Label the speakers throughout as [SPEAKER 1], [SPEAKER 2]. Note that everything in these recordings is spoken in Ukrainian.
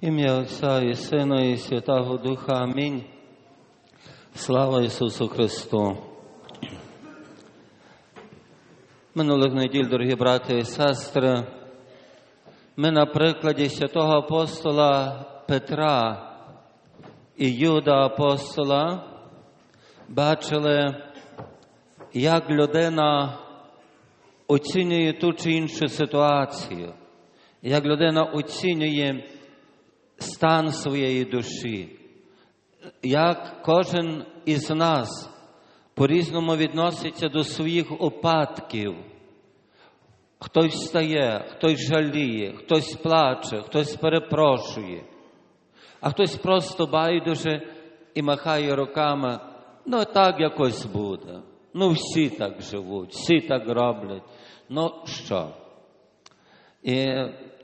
[SPEAKER 1] Ім'я Отця і Сина, і Святого Духа. Амінь. Слава Ісусу Христу. Минулих неділь, дорогі брати і сестри, ми на прикладі святого апостола Петра і Юда апостола бачили, як людина оцінює ту чи іншу ситуацію, як людина оцінює стан своєї душі, як кожен із нас по-різному відноситься до своїх опадків. Хтось встає, хтось жаліє, хтось плаче, хтось перепрошує, а хтось просто байдуже і махає руками, ну так якось буде. Ну, всі так живуть, всі так роблять. Ну що? І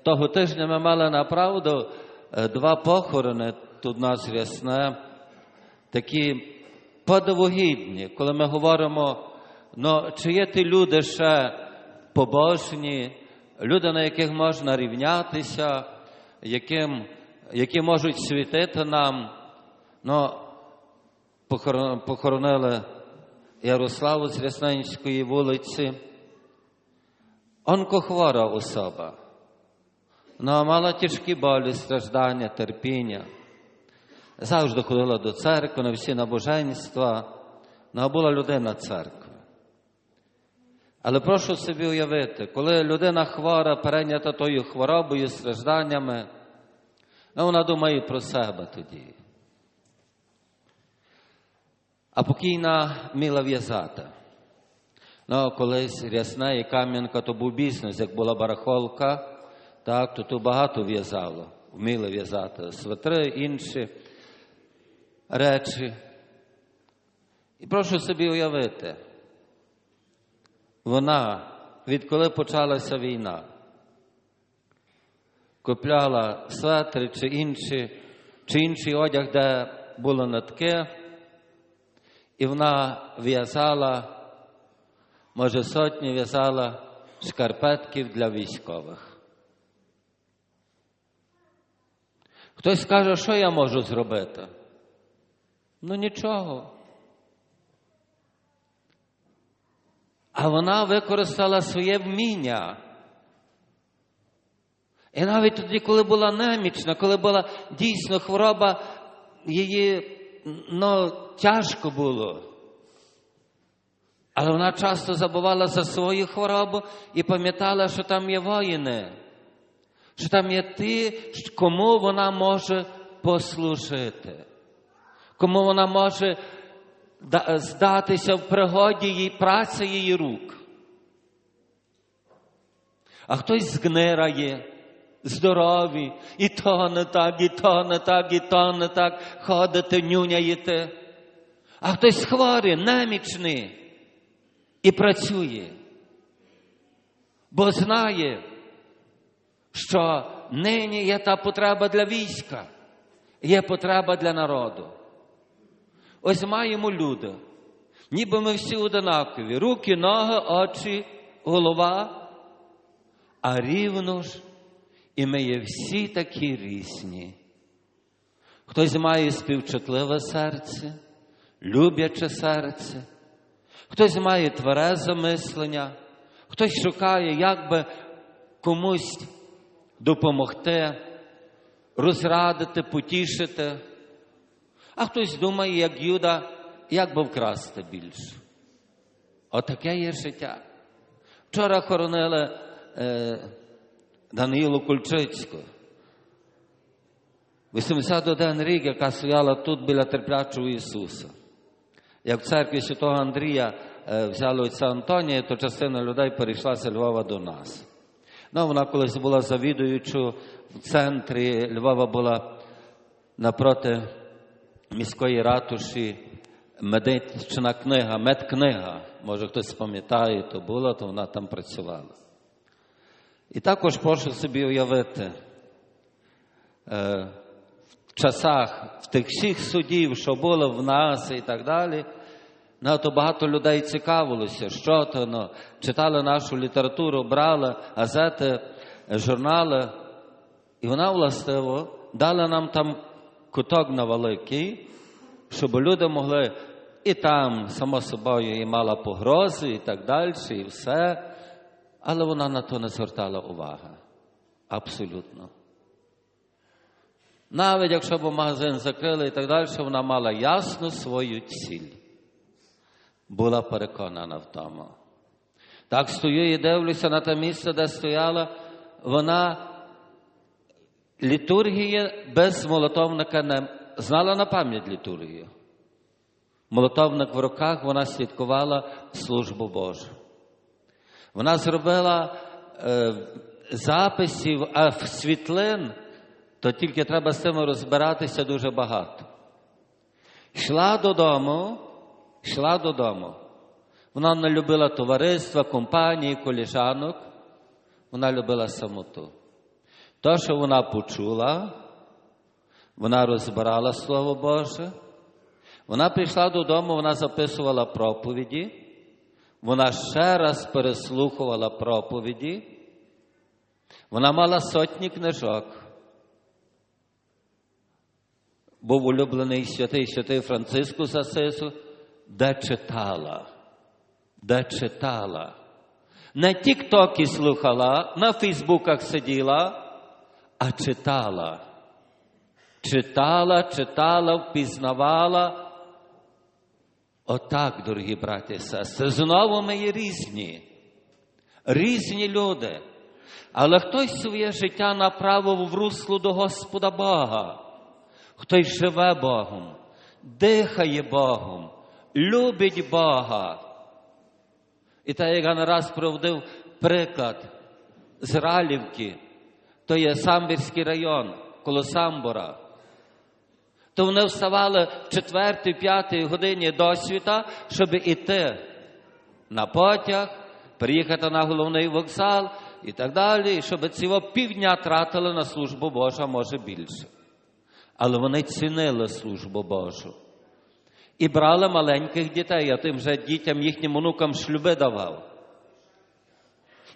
[SPEAKER 1] того тижня ми мали направду два похорони тут у нас рясне, такі подовогідні, коли ми говоримо, ну, чи є ті люди ще побожні, люди, на яких можна рівнятися, яким, які можуть світити нам. Ну, похоронили Ярославу з Рясненської вулиці. Онкохвора особа. Вона мала тяжкі болі, страждання, терпіння. Завжди ходила до церкви на всі набоженства. Вона була людина церкви. Але прошу собі уявити, коли людина хвора, перейнята тою хворобою, стражданнями, ну, вона думає про себе тоді. А покійна міла в'язати. Ну, колись рясна і кам'янка то був бізнес, як була барахолка, так, то тут багато в'язало, вміли в'язати свитри, інші речі. І прошу собі уявити, вона, відколи почалася війна, купляла светри чи інші, чи інший одяг, де було нитки, і вона в'язала, може, сотні в'язала шкарпетків для військових. Хтось каже, що я можу зробити? Ну нічого. А вона використала своє вміння. І навіть тоді, коли була немічна, коли була дійсно хвороба, її ну, тяжко було. Але вона часто забувала за свою хворобу і пам'ятала, що там є воїни що там є ті, кому вона може послужити, кому вона може здатися в пригоді їй праці її рук. А хтось згнирає, здорові, і то не так, і то не так, і то не так, ходите, нюняєте. А хтось хворий, немічний і працює, бо знає, що нині є та потреба для війська, є потреба для народу. Ось маємо люди, ніби ми всі одинакові, руки, ноги, очі, голова, а рівно ж і ми є всі такі різні. Хтось має співчутливе серце, любляче серце, хтось має тверезе мислення, хтось шукає, як би комусь допомогти, розрадити, потішити. А хтось думає, як Юда, як би вкрасти більше. Отаке є життя. Вчора хоронили е, Данилу Кульчицьку. 81 рік, яка стояла тут біля терплячого Ісуса. Як в церкві Святого Андрія е, взяли отця Антонія, то частина людей перейшла з Львова до нас. Ну, вона колись була завідуючою в центрі Львова була напроти міської ратуші медична книга, медкнига. Може хтось пам'ятає, то була, то вона там працювала. І також прошу собі уявити, е, в часах в тих всіх судів, що було в нас і так далі. Ну, то багато людей цікавилося, що то ну, читали нашу літературу, брали газети, журнали. І вона властиво дали нам там куток на великий, щоб люди могли і там, само собою, і мала погрози, і так далі, і все. Але вона на то не звертала уваги. Абсолютно. Навіть якщо б магазин закрили і так далі, вона мала ясну свою ціль. Була переконана в тому. Так стою і дивлюся на те місце, де стояла, вона літургії без молотовника не знала на пам'ять літургію. Молотовник в руках вона слідкувала службу Божу. Вона зробила е, записів, а в світлин, то тільки треба з цим розбиратися дуже багато. Йшла додому, йшла додому. Вона не любила товариства, компанії, коліжанок. Вона любила самоту. То, що вона почула, вона розбирала Слово Боже. Вона прийшла додому, вона записувала проповіді. Вона ще раз переслухувала проповіді. Вона мала сотні книжок. Був улюблений святий святий Франциску з Асису, де читала, де читала. Не тіктоки слухала, на Фейсбуках сиділа, а читала. Читала, читала, впізнавала. Отак, дорогі браті і сестри, знову ми є різні, різні люди. Але хтось своє життя направив в русло до Господа Бога, хтось живе Богом, дихає Богом, любить Бога. І так як я не раз проводив приклад з Ралівки, то є Самбірський район коло Самбора. То вони вставали в 4-5 годині досвіта, щоб іти на потяг, приїхати на головний вокзал і так далі, щоб цього півдня тратили на службу Божу, а може більше. Але вони цінили службу Божу. І брали маленьких дітей, я тим же дітям, їхнім онукам шлюби давав.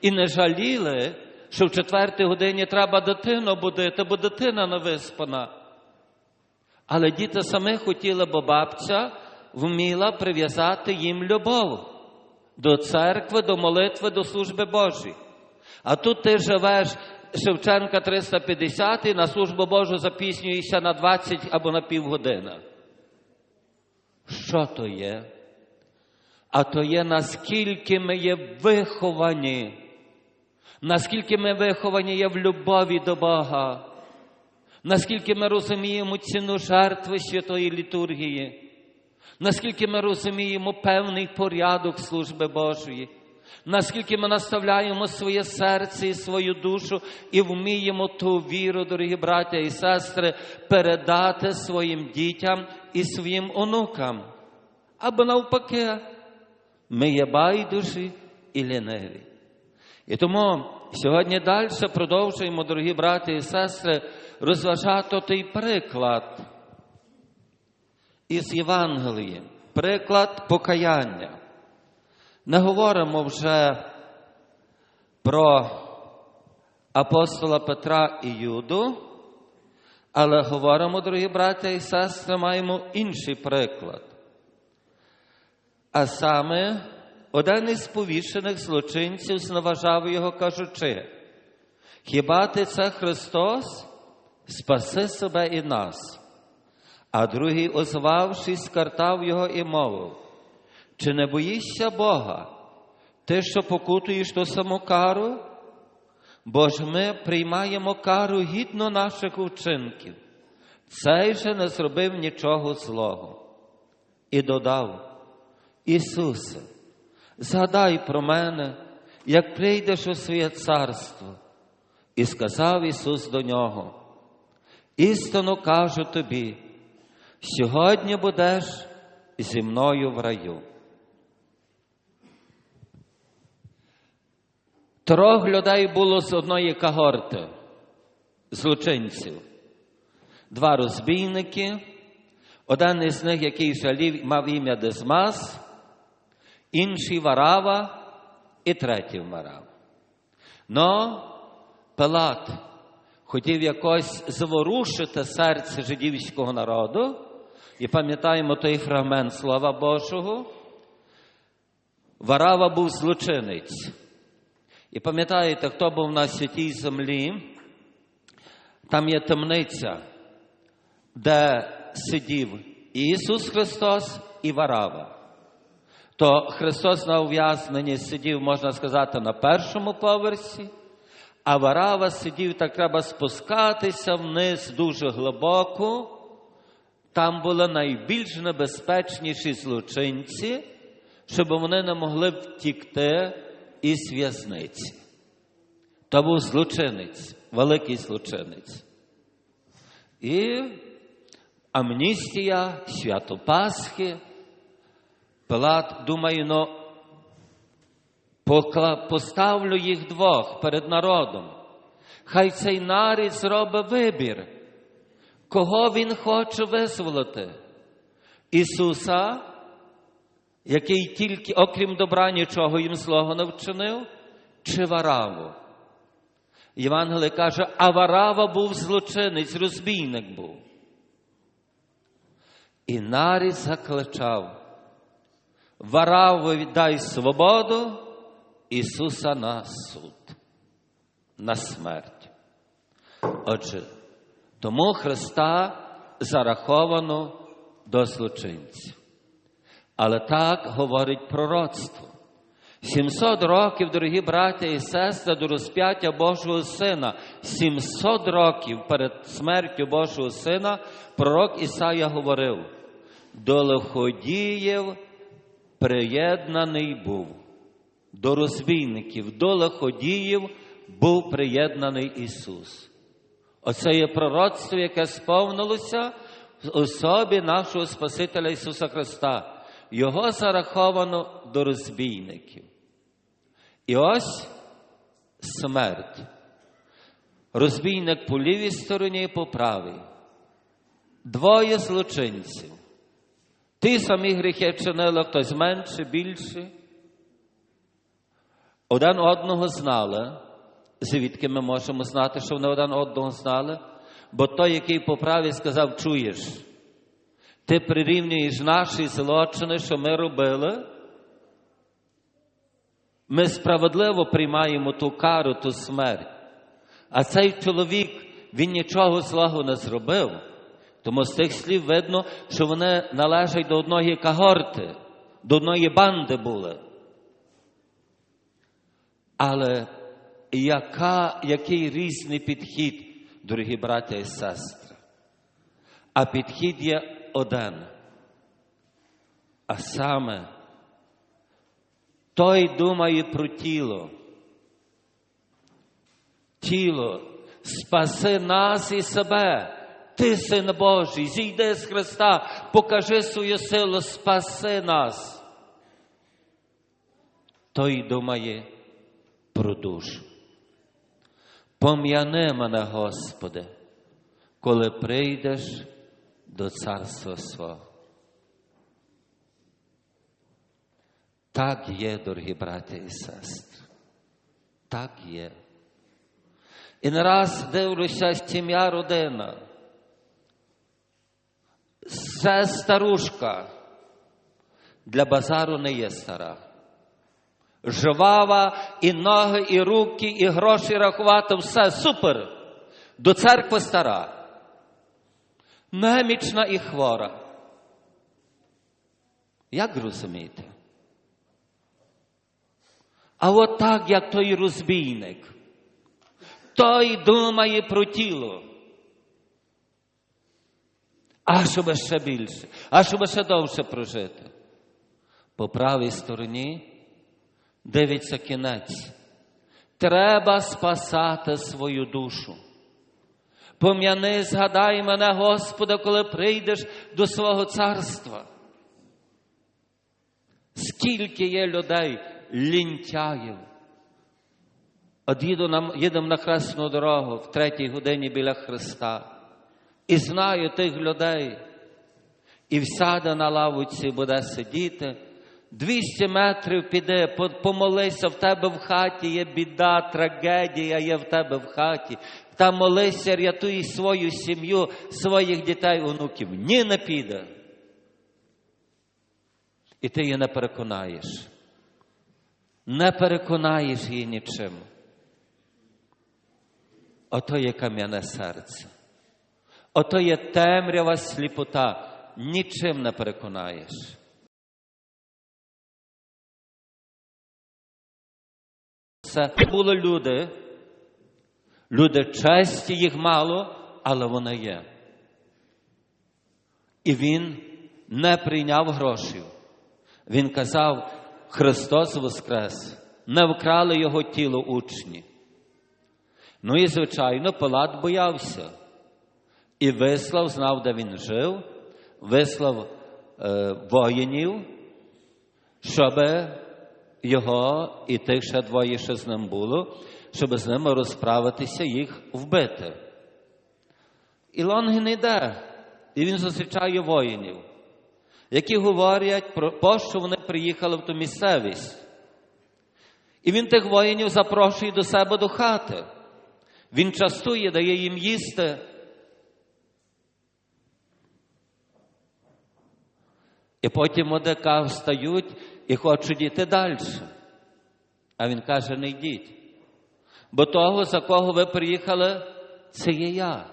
[SPEAKER 1] І не жаліли, що в четвертій годині треба дитину будити, бо дитина не виспана. Але діти самі хотіли, бо бабця вміла прив'язати їм любов до церкви, до молитви, до служби Божої. А тут ти живеш Шевченка 350 і на службу Божу запіснюєшся на 20 або на півгодини. Що то є? А то є, наскільки ми є виховані, наскільки ми виховані є в любові до Бога, наскільки ми розуміємо ціну жертви святої літургії, наскільки ми розуміємо певний порядок служби Божої, наскільки ми наставляємо своє серце і свою душу і вміємо ту віру, дорогі браття і сестри, передати своїм дітям і своїм онукам. Або навпаки, ми є байдужі і ліниві. І тому сьогодні далі продовжуємо, дорогі браті і сестри, розважати той приклад із Євангелії, приклад покаяння. Не говоримо вже про апостола Петра і Юду, але говоримо, дорогі браття і сестри, маємо інший приклад. А саме один із повішених злочинців зневажав його, кажучи, хіба ти це Христос? Спаси себе і нас. А другий, озвавшись, картав його і мовив, чи не боїшся Бога? Ти, що покутуєш ту саму кару? Бо ж ми приймаємо кару гідно наших вчинків. Цей же не зробив нічого злого. І додав, Ісусе, згадай про мене, як прийдеш у своє царство. І сказав Ісус до нього, істинно кажу тобі, сьогодні будеш зі мною в раю. Трьох людей було з одної когорти, злочинців, два розбійники, один із них, який жалів, мав ім'я Дезмас, інший Варава і третій вмирав. Но Пилат хотів якось зворушити серце жидівського народу, і пам'ятаємо той фрагмент Слова Божого. Варава був злочинець. І пам'ятаєте, хто був на святій землі? Там є темниця, де сидів Ісус Христос і Варава. То Христос на ув'язненні сидів, можна сказати, на першому поверсі, а Варава сидів, так треба спускатися вниз дуже глибоко. Там були найбільш небезпечніші злочинці, щоб вони не могли втікти із в'язниці. То був злочинець, великий злочинець. І амністія, свято Пасхи. Пилат думає, ну, поставлю їх двох перед народом. Хай цей нарід зробить вибір, кого він хоче визволити. Ісуса, який тільки, окрім добра, нічого їм злого не вчинив, чи Вараву. Євангелие каже, а Варава був злочинець, розбійник був. І нарід закличав, Вараву віддай свободу, Ісуса на суд, на смерть. Отже, тому Христа зараховано до злочинців. Але так говорить пророцтво. 700 років, дорогі браття і сестри, до розп'яття Божого Сина. 700 років перед смертю Божого Сина пророк Ісая говорив: до лиходіїв приєднаний був, до розбійників, до лиходіїв був приєднаний Ісус. Оце є пророцтво, яке сповнилося в особі нашого Спасителя Ісуса Христа. Його зараховано до розбійників. І ось смерть. Розбійник по лівій стороні і по правій. Двоє злочинців. Ті самі гріхи чинили, хтось менше, більше. Один одного знали. Звідки ми можемо знати, що вони один одного знали? Бо той, який по праві сказав, чуєш, ти прирівнюєш наші злочини, що ми робили. Ми справедливо приймаємо ту кару, ту смерть. А цей чоловік, він нічого злого не зробив. Тому з тих слів видно, що вони належать до одної кагорти, до одної банди були. Але яка, який різний підхід, дорогі браття і сестри? А підхід є один. А саме, той думає про тіло. Тіло, спаси нас і себе. Ти, син Божий, зійди з Христа, покажи свою силу, спаси нас. Той думає про душу. Пом'яни мене, Господи, коли прийдеш до царства свого. Так є, дорогі браті і сестри. Так є. І не раз дивлюся сім'я родина. Це старушка. Для базару не є стара. Жвава, і ноги, і руки, і гроші рахувати, все супер. До церкви стара. Немічна і хвора. Як розумієте? А от так, як той розбійник, той думає про тіло. А щоб ще більше, а щоб ще довше прожити. По правій стороні дивиться кінець. Треба спасати свою душу. Пом'яни, згадай мене, Господи, коли прийдеш до свого царства. Скільки є людей, лінтяїв. От їду на, їдемо на хресну дорогу в третій годині біля Христа. І знаю тих людей. І всяде на лавуці буде сидіти. 200 метрів піде, помолися, в тебе в хаті є біда, трагедія є в тебе в хаті. Там молися, рятуй свою сім'ю, своїх дітей, онуків. Ні, не піде. І ти її не переконаєш. Не переконаєш її нічим. Ото є кам'яне серце. Ото є темрява сліпота. Нічим не переконаєш. Це були люди. Люди честі, їх мало, але вони є. І він не прийняв грошей. Він казав, Христос Воскрес, не вкрали його тіло учні. Ну і, звичайно, Пилат боявся. І вислав, знав, де він жив, вислав е, воїнів, щоб його і тих ще двоє, що з ним було, щоб з ними розправитися, їх вбити. І Лонгін йде, і він зустрічає воїнів, які говорять про що вони приїхали в ту місцевість. І він тих воїнів запрошує до себе до хати. Він частує, дає їм їсти. І потім одека встають і хочуть йти далі. А він каже: не йдіть. Бо того, за кого ви приїхали, це є я.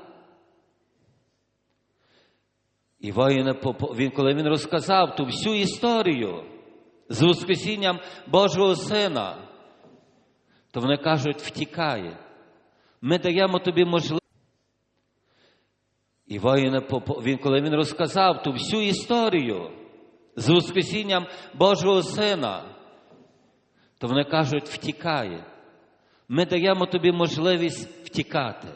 [SPEAKER 1] І воїни, він, коли він розказав ту всю історію з Воскресінням Божого Сина, то вони кажуть, втікає. Ми даємо тобі можливість. І воїни, він, коли він розказав ту всю історію з Воскресінням Божого Сина, то вони кажуть, втікає. Ми даємо тобі можливість втікати.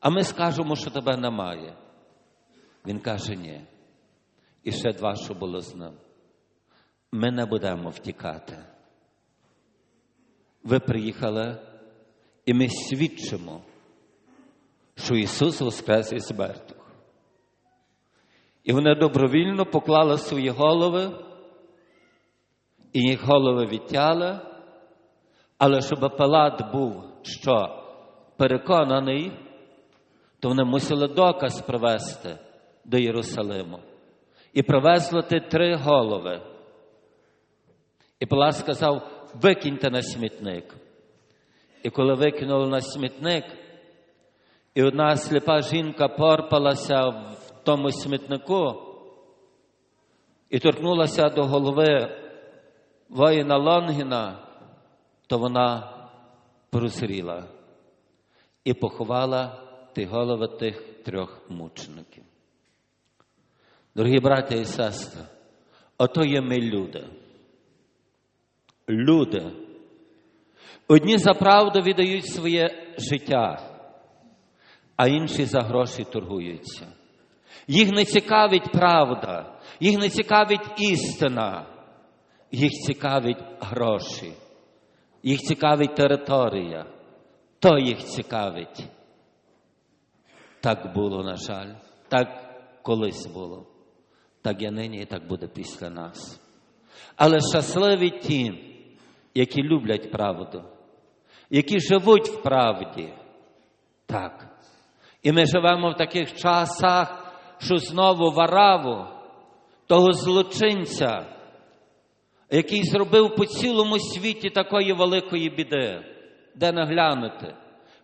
[SPEAKER 1] А ми скажемо, що тебе немає. Він каже, ні. І ще два, що було з ним. Ми не будемо втікати. Ви приїхали, і ми свідчимо, що Ісус воскрес із мертвих. І вони добровільно поклали свої голови, і їх голови відтяли, але щоб Палат був що переконаний, то вони мусили доказ привезти до Єрусалиму. І привезли три голови. І Палат сказав: викиньте на смітник. І коли викинули на смітник, і одна сліпа жінка порпалася в тому смітнику і торкнулася до голови воїна Лонгіна, то вона прозріла і поховала ті голови тих трьох мучеників. Дорогі браття і сестри, ото є ми люди. Люди. Одні за правду віддають своє життя, а інші за гроші торгуються. Їх не цікавить правда, їх не цікавить істина, їх цікавить гроші, їх цікавить територія, то їх цікавить. Так було, на жаль, так колись було, так і нині, і так буде після нас. Але щасливі ті, які люблять правду, які живуть в правді. Так. І ми живемо в таких часах, що знову вараву, того злочинця, який зробив по цілому світі такої великої біди, де наглянути.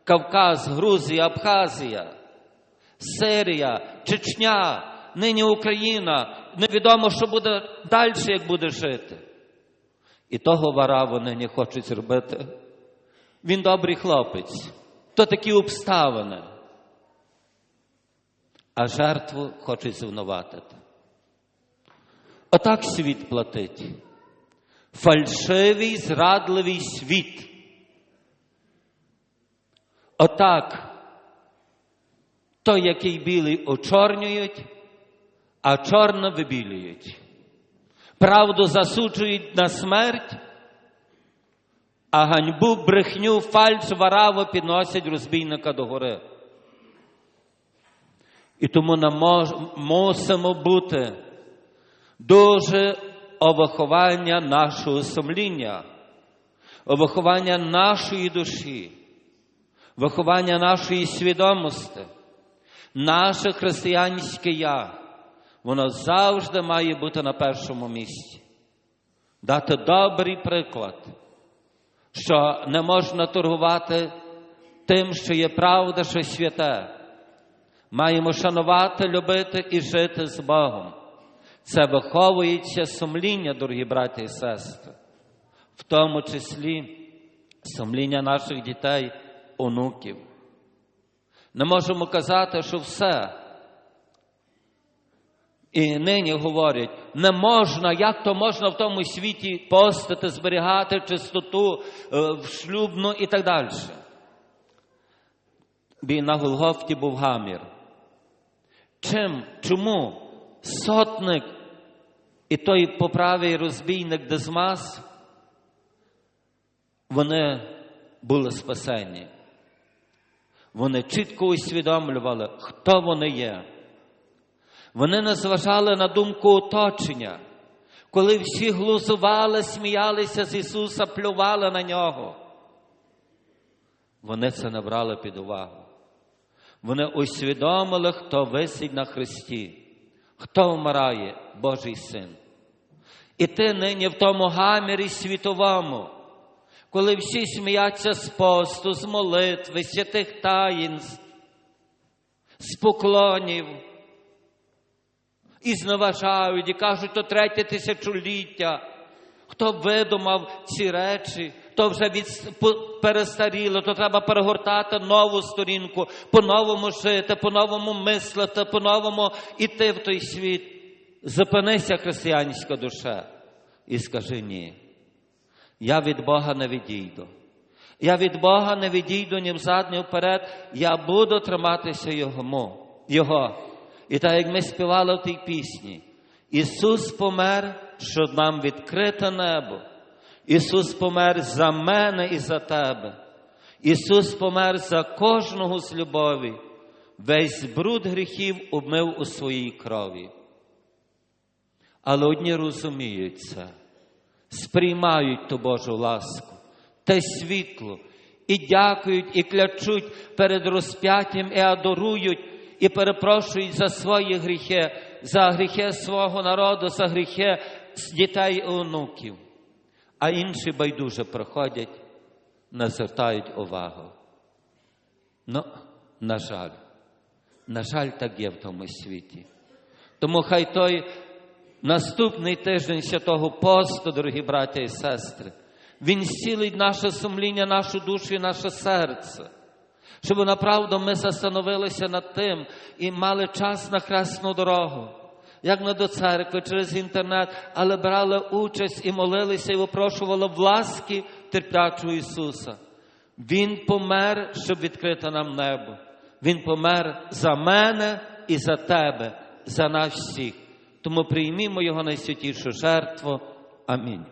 [SPEAKER 1] Кавказ, Грузія, Абхазія, Сирія, Чечня, нині Україна. Невідомо, що буде далі, як буде жити. І того вараву нині хочуть зробити. Він добрий хлопець, то такі обставини. А жертву хочуть звинуватити. Отак світ платить. Фальшивий, зрадливий світ. Отак той, який білий очорнюють, а чорно вибілюють. Правду засуджують на смерть, а ганьбу, брехню, фальш, вараво підносять розбійника до гори. І тому нам мусимо бути дуже о нашого сумління, о виховання нашої душі, виховання нашої свідомості, наше християнське я, воно завжди має бути на першому місці. Дати добрий приклад, що не можна торгувати тим, що є правда, що святе. Маємо шанувати, любити і жити з Богом. Це виховується сумління, дорогі браті і сестри, в тому числі сумління наших дітей, онуків. Не можемо казати, що все. І нині говорять, не можна, як то можна в тому світі постити, зберігати чистоту е, шлюбну і так далі. Бі на Голгофті був гамір. Чим? Чому сотник і той поправий розбійник Дезмас, вони були спасені. Вони чітко усвідомлювали, хто вони є. Вони не зважали на думку оточення, коли всі глузували, сміялися з Ісуса, плювали на нього. Вони це не брали під увагу. Вони усвідомили, хто висить на Христі, хто вмирає, Божий Син. І ти нині в тому гамірі світовому, коли всі сміються з посту, з молитви, святих таїнств, з поклонів, і зневажають, і кажуть, то третє тисячоліття. Хто видумав ці речі, то вже від, перестаріло, то треба перегортати нову сторінку, по-новому жити, по-новому мислити, по-новому іти в той світ. Зупинися, християнська душа, і скажи ні. Я від Бога не відійду. Я від Бога не відійду ні взад, ні вперед. Я буду триматися Його. Його. І так як ми співали в тій пісні, Ісус помер, щоб нам відкрите небо. Ісус помер за мене і за тебе. Ісус помер за кожного з любові. Весь бруд гріхів обмив у своїй крові. Але одні розуміють це, сприймають ту Божу ласку, те світло, і дякують, і клячуть перед розп'яттям, і адорують, і перепрошують за свої гріхи, за гріхи свого народу, за гріхи дітей і онуків. А інші байдуже проходять, не звертають увагу. Ну, на жаль, на жаль, так є в тому світі. Тому хай той наступний тиждень святого посту, дорогі браття і сестри, він зцілить наше сумління, нашу душу і наше серце, щоб направду ми застановилися над тим і мали час на хресну дорогу, як не до церкви через інтернет, але брали участь і молилися і випрошували в ласки терплячого Ісуса. Він помер, щоб відкрити нам небо. Він помер за мене і за тебе, за нас всіх. Тому приймімо Його найсвятішу жертву. Амінь.